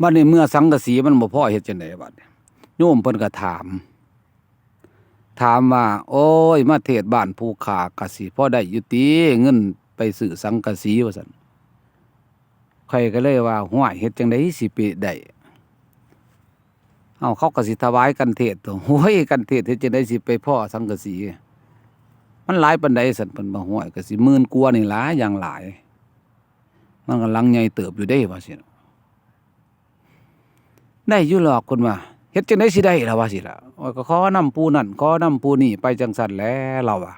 บัดนี้เมื่อสังกะสีมันบ่พ่อเฮ็ดจังไดบัดนี้โยมเพิ่นก็ถาม ถามว่า โอ้ย มาเทศบ้านภูขากะสิพอได้อยู่ติเงินไปซื้อสังกะสีว่าซั่นใครก็เลยว่าห้วยเฮ็ดจังไดสิไปได้เอาเขาก็สิถวายกันเทศตัวโอ้ยกันเทศเฮ็ดจังไดสิไปพ่อสังกะสีมันหลายปานใดซั่นเพิ่นบ่ห้วยก็สิหมื่นกว่านี่หลายอย่างหลาย มันก็ลังใหญ่เติบอยู่เด้ว่าสิเน ได้อยู่หรอกคนว่าเฮ็ดจังได๋สิได้ล่ะว่าสิล่ะว่าก็ขอนํปูนั่นขอนํปูนี่ไปจังซั่นแหล้วเราอะ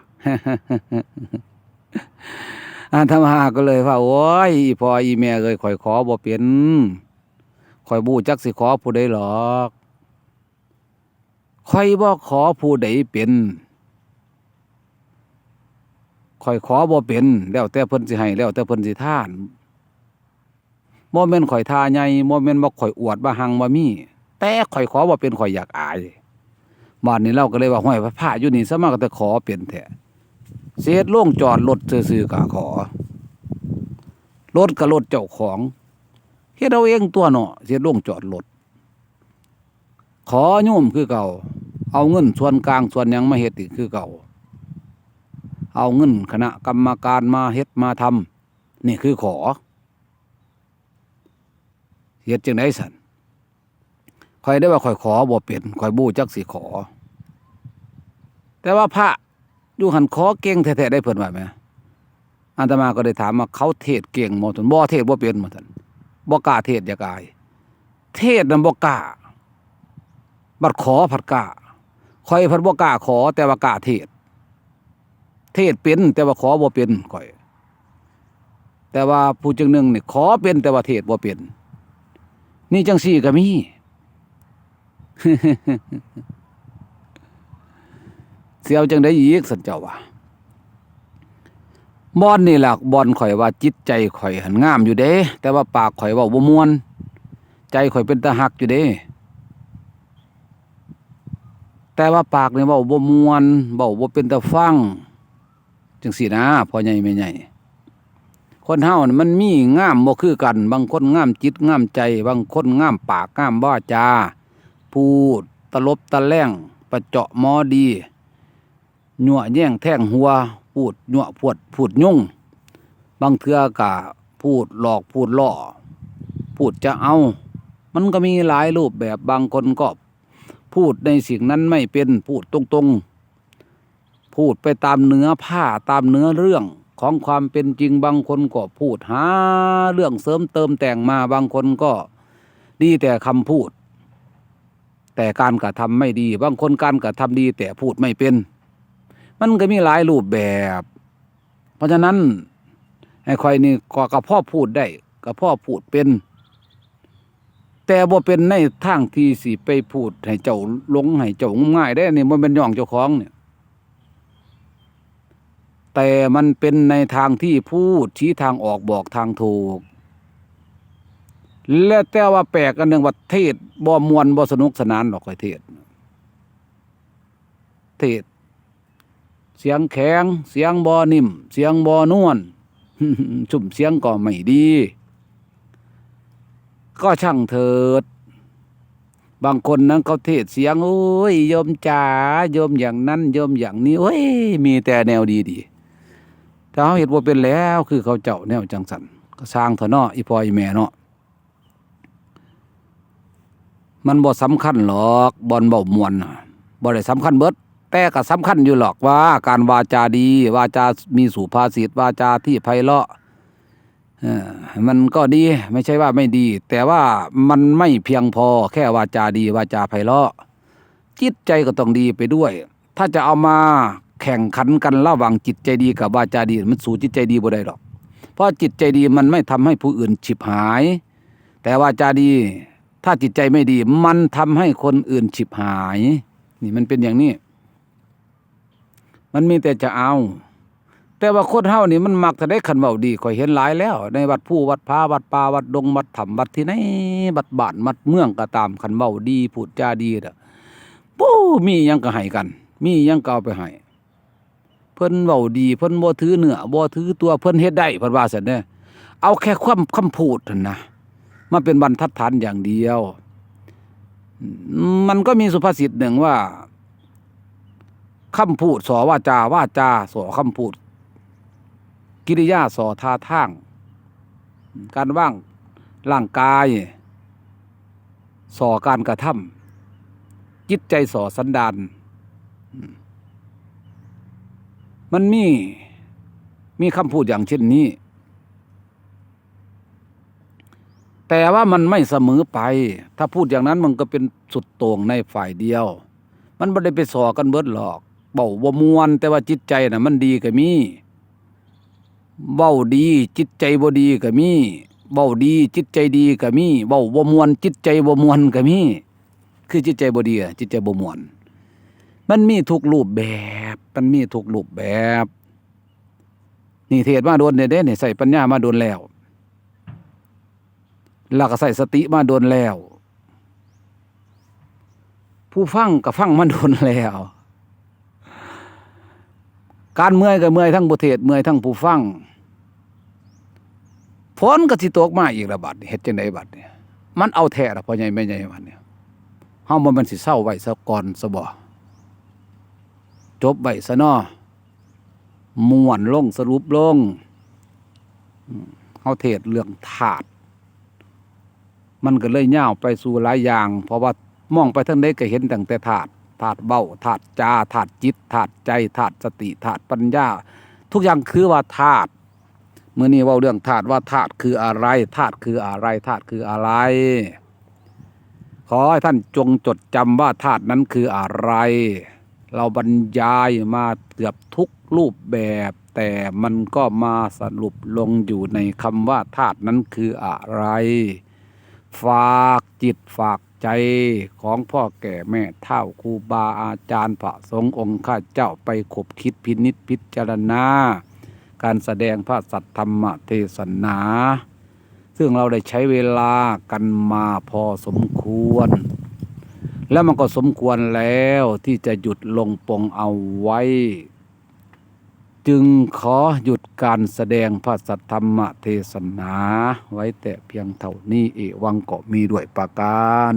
อาตมาก็เลยว่า โอ้ยพ่ออีแม่เอ้ยข่อยขอบ่เป็นข่อยบู้จักสิขอผู้ใดหรอกข่อยบ่ขอผู้ใดเป็นข่อยขอบ่เป็น แล้วแต่เพิ่นสิให้แล้วแต่เพิ่นสิท่าน บ่แม่นข่อยทาใหญ่บ่แม่นบ่ข่อยอวดว่าหังบ่มี แต่ข่อยขอบ่าเป็นข่อยอยากอายบ้านนี้เราก็เลยว่าห้วยพระอยู่นี่ซะมากก็แต่ขอเป็นแท้เสียดโล่งจอดรถซื่อๆก็ขอรถก็รถเจ้าของเฮ็ดเอาเองตัวเนาะเสียดโล่งจอดรถขอโยมคือเก่า เอาเงินส่วนกลางส่วนยังมาเฮ็ดอีกคือเก่า เอาเงินคณะกรรมการมาเฮ็ดมาทำนี่คือขอ เฮ็ดจังไดสันข่อยได้ว่าข่อยขอบ่เป็นข่อยบู้จักสิขอ แต่ว่าพระอยู่หันขอเก่งแท้ๆได้เพิ่นว่าไหมอาตมาก็ได้ถามว่าเขาเทศเก่งบ่ซั่นบ่เทศบ่เป็นบ่ซั่นบ่กล้าเทศอยากอาย เทศนั้นบ่กล้าบัดขอผัดกล้าข่อยเพิ่นบ่กล้าขอ แต่ว่ากล้าเทศ เทศเป็น แต่ว่าขอบ่เป็นข่อย แต่ว่าผู้จังหนึ่งนี่ขอเป็นแต่ว่าเทศบ่เป็น นี่จังสี่ก็มีเสียวจังได้อีกสันเจ้าว่าบอนนี่หล่ะบอนข่อยว่าจิตใจข่อยหันงามอยู่เด้ แต่ว่าปากข่อยว่าบ่มวน ใจข่อยเป็นตาหักอยู่เด้ แต่ว่าปากนี่ว้าบ่มวนเว้าบ่เป็นตาฟัง จังสี่นะพ่อใหญ่แม่ใหญ่ คนเฮามันมีง่ามบ่คือกัน บางคนง่ามจิตง่ามใจ บางคนง่ามปากง่ามวาจา พูดตลบตะแล่งประเจาะมอดียั่วแย่งแท่งหัว พูดยั่วพวดพูดยุ่ง บางเทื่อกะพูดหลอกพูดล่อ พูดจะเอา มันก็มีหลายรูปแบบบางคนก็ พูดในสิ่งนั้นไม่เป็นพูดตรงๆ พูดไปตามเนื้อผ้าตามเนื้อเรื่อง ของความเป็นจริงบางคนก็พูดหาเรื่องเสริมเติมแต่งมาบางคนก็ดีแต่คำพูด แต่การกระทำไม่ดี บางคนการกระทำดีแต่พูดไม่เป็น มันก็มีหลายรูปแบบ เพราะฉะนั้นให้คอยนี่ก็กระพ่อพูดได้กระพ่อพูดเป็น แต่บ่เป็นในทางที่สิไปพูดให้เจ้าลงให้เจ้าง่ายได้เนี่ยมันเป็นย่องเจ้าของเนี่ย แต่มันเป็นในทางที่พูดชี้ทางออกบอกทางถูก และแต่ว่าแปลกอันหนึ่งว่าเทศบ่มวนบ่สนุกสนานหรอกไอ้เทศ เทศ เสียงแข็ง เสียงบ่นิ่ม เสียงบ่นวลชุมเสียงก็ไม่ดี ก็ช่างเถิด บางคนนั้นเขาเทศเสียง โอ้ยโยมจ๋าโยมอย่างนั้นโยมอย่างนี้โอ้ยมีแต่แนวดีๆ ถ้าเขาเห็นว่าเป็นแล้ว คือเขาเจ้าแนวจังสันก็สร้างเถอะเนาะอีพ่ออีแม่เนาะมันบ่สำคัญหรอกบอนเบามวนบ่ได้สำคัญเบิด แต่ก็สำคัญอยู่หรอกว่า การวาจาดี วาจามีสุภาษิตวาจาที่ไพเราะมันก็ดีไม่ใช่ว่าไม่ดี แต่ว่ามันไม่เพียงพอแค่วาจาดี วาจาไพเราะ จิตใจก็ต้องดีไปด้วย ถ้าจะเอามา แข่งขันกันระหว่างจิตใจดีกับวาจาดี มันสู่จิตใจดีบ่ได้หรอก เพราะจิตใจดีมันไม่ทำให้ผู้อื่นฉิบหาย แต่วาจาดี ถ้าจิตใจไม่ดี มันทำให้คนอื่นฉิบหาย นี่มันเป็นอย่างนี้ มันมีแต่จะเอา แต่ว่าคนเฮานี่มันมักจะได้ขันเบาดีข่อยเห็นหลายแล้ว ในวัดผู้วัดพาวัดป่าวัดดงวัดถ้ำวัดที่ไหนวัดบ้านวัดเมืองก็ตามขันเบาดีพูดจาดีเด้อปู้มียังก็ให้กัน มียังก็เอาไปให้ พิ่นเบาดีเพิ่นบ่ถือเนื้อบ่ถือตัวเพิ่นเฮ็ดได้เพิ่นว่าซั่นเด้เอาแค่ความคำพูดนั่นนะมาเป็นบรรทัดฐานอย่างเดียว มันก็มีสุภาษิตหนึ่งว่าคำพูดสอว่าจาว่าจาสอคำพูด กิริยาสอท่าทาง การว่างร่างกายสอการกระทำจิตใจสอสันดาน มันมี มีคำพูดอย่างเช่นนี้ แต่ว่ามันไม่เสมอไป ถ้าพูดอย่างนั้นมันก็เป็นสุดโต่งในฝ่ายเดียว มันไม่ได้ไปสอกันเบิดหรอกเบาบ่มวน แต่ว่าจิตใจน่ะ มันดีก็มีเบาดี จิตใจบ่ดีก็มีเบาดี จิตใจดีก็มีเบาบ่มวน จิตใจบ่มวนก็มีคือจิตใจบ่ดีอะจิตใจบ่มวน มันมีทุกรูปแบบ มันมีทุกรูปแบบ นี่เทศมาโดนเด้เด้นี่ใส่ปัญญามาโดนแล้วแล้วก็ใส่สติมาโดนแล้ว ผู้ฟังก็ฟังมาโดนแล้ว การเมื่อยก็เมื่อยทั้งประเทศเมื่อยทั้งผู้ฟังฝนก็สิตกมาอีกละบัดเฮ็ดจังไดบัดเนี่ยมันเอาแท้ละพ่อใหญ่แม่ใหญ่บัดเนี่ยเฮาบ่ม่นสิเศร้าไว้ซะก่อนซะบ่ จบไว้ซะนาะม่วนลงสรุปลงเฮาเทศเรื่องธาตุมันก็เลยย่าไปสู่หลายอย่าง เพราะว่ามองไปทางใดก็เห็นตั้งแต่ธาตุธาตุเบ้าธาตุจาธาตุจิตธาตุใจธาตุสติธาตุปัญญา ทุกอย่างคือว่าธาตุเมื่อนี้ว่าเรื่องธาตุว่าธาตุคืออะไรธาตุคืออะไรธาตุคืออะไร ขอให้ท่านจงจดจำว่าธาตุนั้นคืออะไร เราบรรยายมาเกือบทุกรูปแบบ แต่มันก็มาสรุปลงอยู่ในคำว่าธาตุนั้นคืออะไร ฝากจิตฝากใจของพ่อแก่แม่เท่าครูบาอาจารย์พระสงฆ์องค์ข้าเจ้าไปขบคิดพินิษพิจารณา การแสดงพระสัทธรรมเทศนา ซึ่งเราได้ใช้เวลากันมาพอสมควร แล้วมันก็สมควรแล้วที่จะหยุดลงปงเอาไว้ จึงขอหยุดการแสดงพระสัทธรรมเทศนา ไว้แต่เพียงเท่านี้เอวังก็มีด้วยประการ